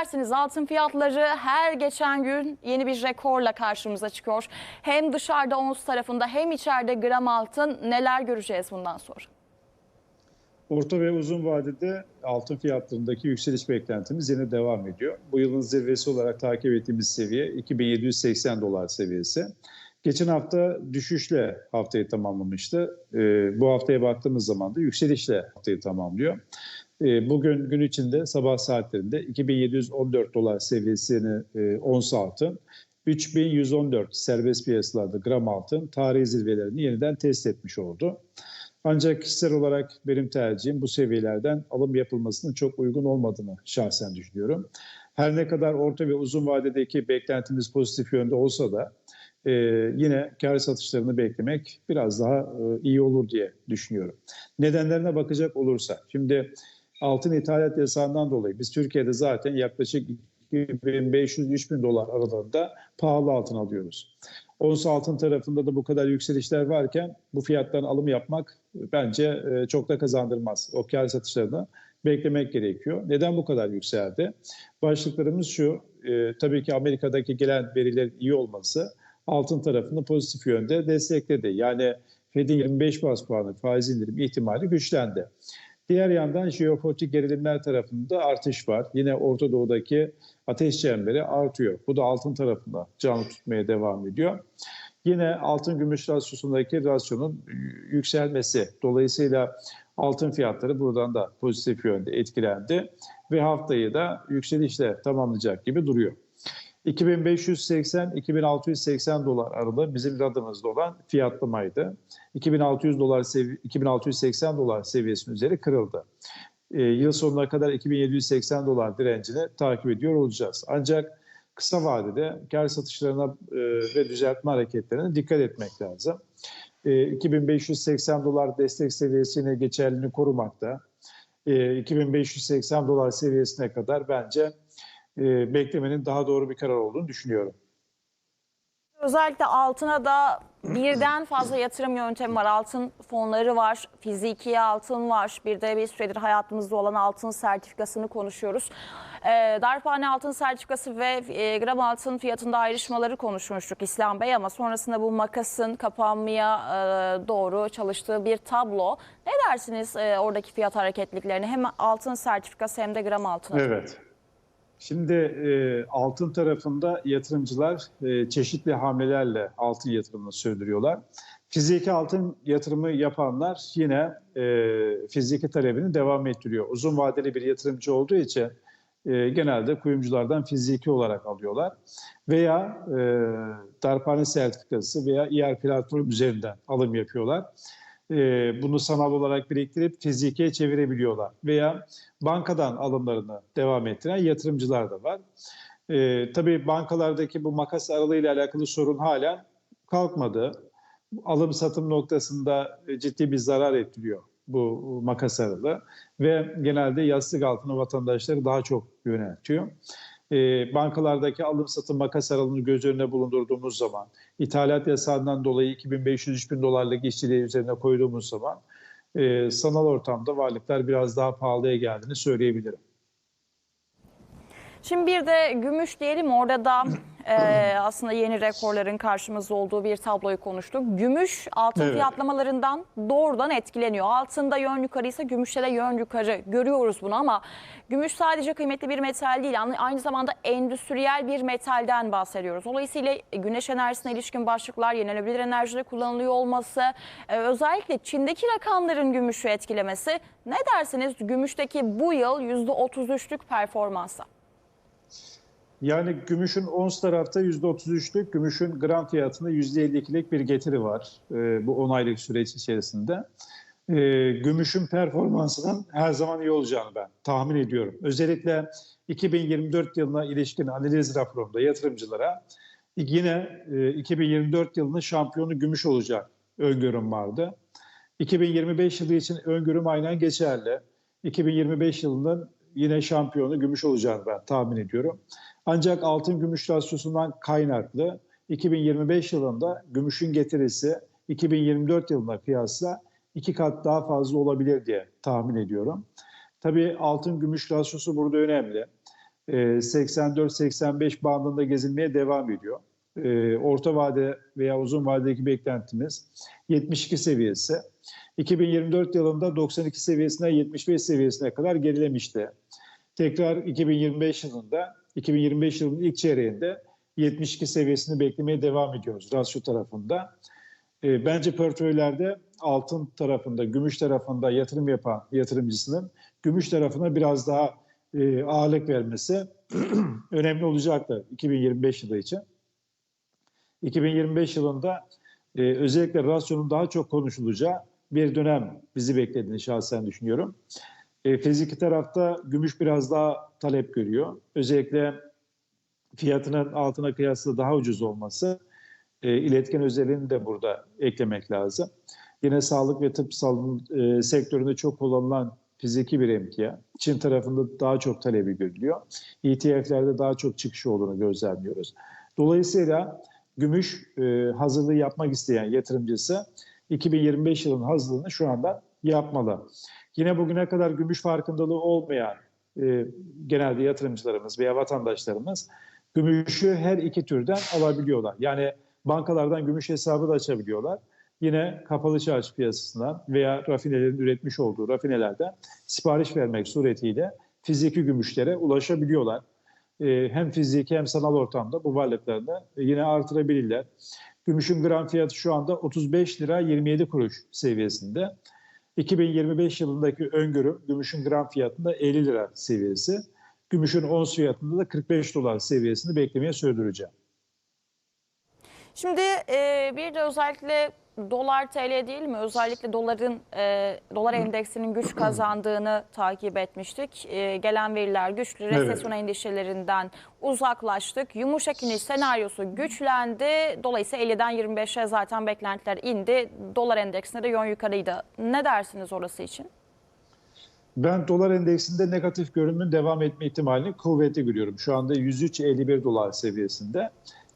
dersiniz? Altın fiyatları her geçen gün yeni bir rekorla karşımıza çıkıyor. Hem dışarıda ons tarafında hem içeride gram altın neler göreceğiz bundan sonra? Orta ve uzun vadede altın fiyatlarındaki yükseliş beklentimiz yine devam ediyor. Bu yılın zirvesi olarak takip ettiğimiz seviye 2780 dolar seviyesi. Geçen hafta düşüşle haftayı tamamlamıştı. Ee, bu haftaya baktığımız zaman da yükselişle haftayı tamamlıyor. Ee, bugün gün içinde sabah saatlerinde 2714 dolar seviyesini e, ons altın, 3114 serbest piyasalarda gram altın tarihi zirvelerini yeniden test etmiş oldu. Ancak kişisel olarak benim tercihim bu seviyelerden alım yapılmasının çok uygun olmadığını şahsen düşünüyorum. Her ne kadar orta ve uzun vadedeki beklentimiz pozitif yönde olsa da e, yine kar satışlarını beklemek biraz daha e, iyi olur diye düşünüyorum. Nedenlerine bakacak olursa, şimdi altın ithalat yasağından dolayı biz Türkiye'de zaten yaklaşık 2500-3000 dolar aralığında pahalı altın alıyoruz. Ons altın tarafında da bu kadar yükselişler varken bu fiyattan alım yapmak bence e, çok da kazandırmaz. O kar satışlarını beklemek gerekiyor. Neden bu kadar yükseldi? Başlıklarımız şu, e, tabii ki Amerika'daki gelen verilerin iyi olması altın tarafını pozitif yönde destekledi. Yani Fed'in 25 bas puanı faiz indirim ihtimali güçlendi. Diğer yandan jeopolitik gerilimler tarafında artış var. Yine Orta Doğu'daki ateş çemberi artıyor. Bu da altın tarafında canlı tutmaya devam ediyor. Yine altın gümüş rasyosundaki rasyonun yükselmesi. Dolayısıyla altın fiyatları buradan da pozitif yönde etkilendi. Ve haftayı da yükselişle tamamlayacak gibi duruyor. 2580-2680 dolar aralığı bizim radımızda olan fiyatlamaydı. 2600 dolar sevi 2680 dolar seviyesinin üzeri kırıldı. E, yıl sonuna kadar 2780 dolar direncini takip ediyor olacağız. Ancak kısa vadede kar satışlarına e, ve düzeltme hareketlerine dikkat etmek lazım. E, 2580 dolar destek seviyesini geçerliliğini korumakta. E, 2580 dolar seviyesine kadar bence e, beklemenin daha doğru bir karar olduğunu düşünüyorum. Özellikle altına da birden fazla yatırım yöntemi var. Altın fonları var, fiziki altın var. Bir de bir süredir hayatımızda olan altın sertifikasını konuşuyoruz. Ee, darphane altın sertifikası ve e, gram altın fiyatında ayrışmaları konuşmuştuk İslam Bey ama sonrasında bu makasın kapanmaya e, doğru çalıştığı bir tablo. Ne dersiniz e, oradaki fiyat hareketliklerine hem altın sertifikası hem de gram altın? Evet. Şimdi e, altın tarafında yatırımcılar e, çeşitli hamlelerle altın yatırımını sürdürüyorlar. Fiziki altın yatırımı yapanlar yine e, fiziki talebini devam ettiriyor. Uzun vadeli bir yatırımcı olduğu için e, genelde kuyumculardan fiziki olarak alıyorlar. Veya e, darphane sertifikası veya IR platform üzerinden alım yapıyorlar. E, bunu sanal olarak biriktirip fizikiye çevirebiliyorlar. Veya bankadan alımlarını devam ettiren yatırımcılar da var. E, tabii bankalardaki bu makas aralığıyla alakalı sorun hala kalkmadı. Alım satım noktasında ciddi bir zarar ettiriyor bu makas aralığı ve genelde yastık altına vatandaşları daha çok yöneltiyor. E, bankalardaki alım satım makas aralığını göz önüne bulundurduğumuz zaman, ithalat yasağından dolayı 2500-3000 dolarlık işçiliği üzerine koyduğumuz zaman e, sanal ortamda varlıklar biraz daha pahalıya geldiğini söyleyebilirim. Şimdi bir de gümüş diyelim orada da e, aslında yeni rekorların karşımızda olduğu bir tabloyu konuştuk. Gümüş altın Evet. fiyatlamalarından doğrudan etkileniyor. Altında yön yukarıysa gümüşte de yön yukarı görüyoruz bunu ama gümüş sadece kıymetli bir metal değil aynı- aynı zamanda endüstriyel bir metalden bahsediyoruz. Dolayısıyla güneş enerjisine ilişkin başlıklar yenilenebilir enerjide kullanılıyor olması e, özellikle Çin'deki rakamların gümüşü etkilemesi ne dersiniz gümüşteki bu yıl %33'lük performansa? Yani gümüşün ons tarafta %33'lük, gümüşün gram fiyatında %52'lik bir getiri var e, bu 10 aylık süreç içerisinde. E, gümüşün performansının her zaman iyi olacağını ben tahmin ediyorum. Özellikle 2024 yılına ilişkin analiz raporunda yatırımcılara yine e, 2024 yılının şampiyonu gümüş olacak öngörüm vardı. 2025 yılı için öngörüm aynen geçerli. 2025 yılının yine şampiyonu gümüş olacağını ben tahmin ediyorum. Ancak altın gümüş rasyosundan kaynaklı 2025 yılında gümüşün getirisi 2024 yılına kıyasla iki kat daha fazla olabilir diye tahmin ediyorum. Tabii altın gümüş rasyosu burada önemli. e, 84-85 bandında gezilmeye devam ediyor. E, Orta vade veya uzun vadedeki beklentimiz 72 seviyesi. 2024 yılında 92 seviyesine 75 seviyesine kadar gerilemişti. Tekrar 2025 yılında 2025 yılının ilk çeyreğinde 72 seviyesini beklemeye devam ediyoruz rasyo tarafında. E, bence portföylerde altın tarafında, gümüş tarafında yatırım yapan yatırımcısının gümüş tarafına biraz daha e, ağırlık vermesi önemli olacaktır 2025 yılı için. 2025 yılında e, özellikle rasyonun daha çok konuşulacağı bir dönem bizi beklediğini şahsen düşünüyorum. E, fiziki tarafta gümüş biraz daha talep görüyor. Özellikle fiyatının altına kıyasla daha ucuz olması e, iletken özelliğini de burada eklemek lazım. Yine sağlık ve tıp salın, e, sektöründe çok kullanılan fiziki bir emtia. Çin tarafında daha çok talebi görülüyor. ETF'lerde daha çok çıkışı olduğunu gözlemliyoruz. Dolayısıyla gümüş e, hazırlığı yapmak isteyen yatırımcısı 2025 yılının hazırlığını şu anda yapmalı. Yine bugüne kadar gümüş farkındalığı olmayan e, genelde yatırımcılarımız veya vatandaşlarımız gümüşü her iki türden alabiliyorlar. Yani bankalardan gümüş hesabı da açabiliyorlar. Yine kapalı çarşı piyasasından veya rafinelerin üretmiş olduğu rafinelerden sipariş vermek suretiyle fiziki gümüşlere ulaşabiliyorlar. Ee, hem fiziki hem sanal ortamda bu varlıklarını yine artırabilirler. Gümüşün gram fiyatı şu anda 35 lira 27 kuruş seviyesinde. 2025 yılındaki öngörü gümüşün gram fiyatında 50 lira seviyesi. Gümüşün ons fiyatında da 45 dolar seviyesini beklemeye sürdüreceğim. Şimdi e, bir de özellikle dolar TL değil mi? Özellikle doların e, dolar endeksinin güç kazandığını takip etmiştik. E, gelen veriler güçlü Evet. resesyon endişelerinden uzaklaştık. Yumuşak iniş senaryosu güçlendi. Dolayısıyla 50'den 25'e zaten beklentiler indi. Dolar endeksinde de yön yukarıydı. Ne dersiniz orası için? Ben dolar endeksinde negatif görünümün devam etme ihtimalini kuvvetli görüyorum. Şu anda 103.51 dolar seviyesinde.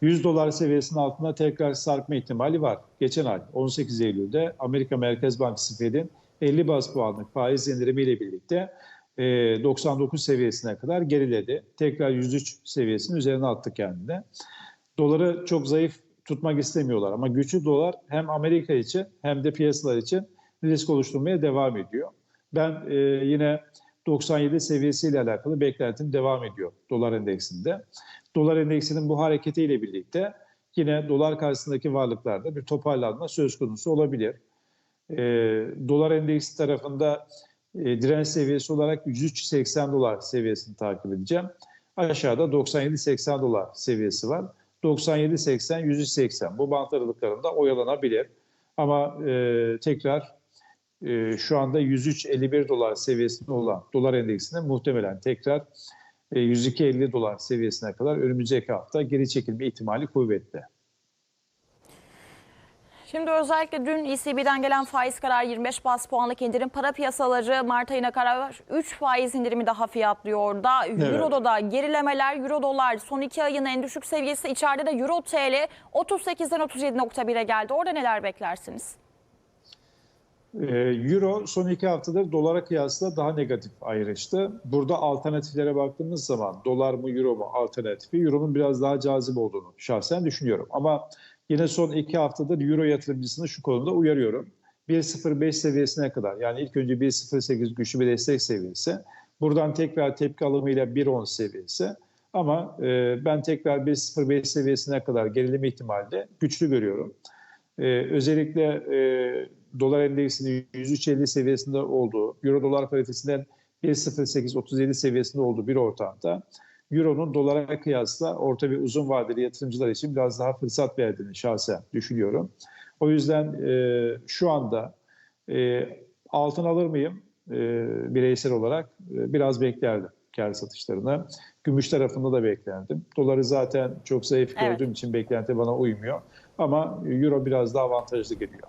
100 dolar seviyesinin altına tekrar sarkma ihtimali var. Geçen ay 18 Eylül'de Amerika Merkez Bankası Fed'in 50 bas puanlık faiz indirimiyle birlikte e, 99 seviyesine kadar geriledi. Tekrar 103 seviyesinin üzerine attı kendine. Doları çok zayıf tutmak istemiyorlar ama güçlü dolar hem Amerika için hem de piyasalar için risk oluşturmaya devam ediyor. Ben e, yine 97 seviyesiyle alakalı beklentim devam ediyor dolar endeksinde. Dolar endeksinin bu hareketiyle birlikte yine dolar karşısındaki varlıklarda bir toparlanma söz konusu olabilir. E, dolar endeksi tarafında e, direnç seviyesi olarak 103.80 dolar seviyesini takip edeceğim. Aşağıda 97.80 dolar seviyesi var. 97.80, 180 bu bant aralıklarında oyalanabilir. Ama e, tekrar e, şu anda 103.51 dolar seviyesinde olan dolar endeksinde muhtemelen tekrar 102.50 dolar seviyesine kadar önümüzdeki hafta geri çekilme ihtimali kuvvetli. Şimdi özellikle dün ECB'den gelen faiz kararı 25 bas puanlık indirim para piyasaları Mart ayına kadar 3 faiz indirimi daha fiyatlıyor orada. Euro'da da gerilemeler Euro dolar son 2 ayın en düşük seviyesi içeride de Euro TL 38'den 37.1'e geldi. Orada neler beklersiniz? Ee, Euro son iki haftadır dolara kıyasla daha negatif ayrıştı. Burada alternatiflere baktığımız zaman dolar mı euro mu alternatifi Euro'nun biraz daha cazip olduğunu şahsen düşünüyorum. Ama yine son iki haftadır Euro yatırımcısını şu konuda uyarıyorum. 1.05 seviyesine kadar yani ilk önce 1.08 güçlü bir destek seviyesi. Buradan tekrar tepki alımıyla 1.10 seviyesi. Ama e, ben tekrar 1.05 seviyesine kadar gerileme ihtimali güçlü görüyorum. Ee, özellikle e, dolar endeksinin 103.50 seviyesinde olduğu, euro dolar paritesinden 1.0837 seviyesinde olduğu bir ortamda euronun dolara kıyasla orta ve uzun vadeli yatırımcılar için biraz daha fırsat verdiğini şahsen düşünüyorum. O yüzden e, şu anda e, altın alır mıyım e, bireysel olarak e, biraz beklerdim kar satışlarını. Gümüş tarafında da beklerdim. Doları zaten çok zayıf Evet. gördüğüm için beklenti bana uymuyor. Ama euro biraz daha avantajlı geliyor.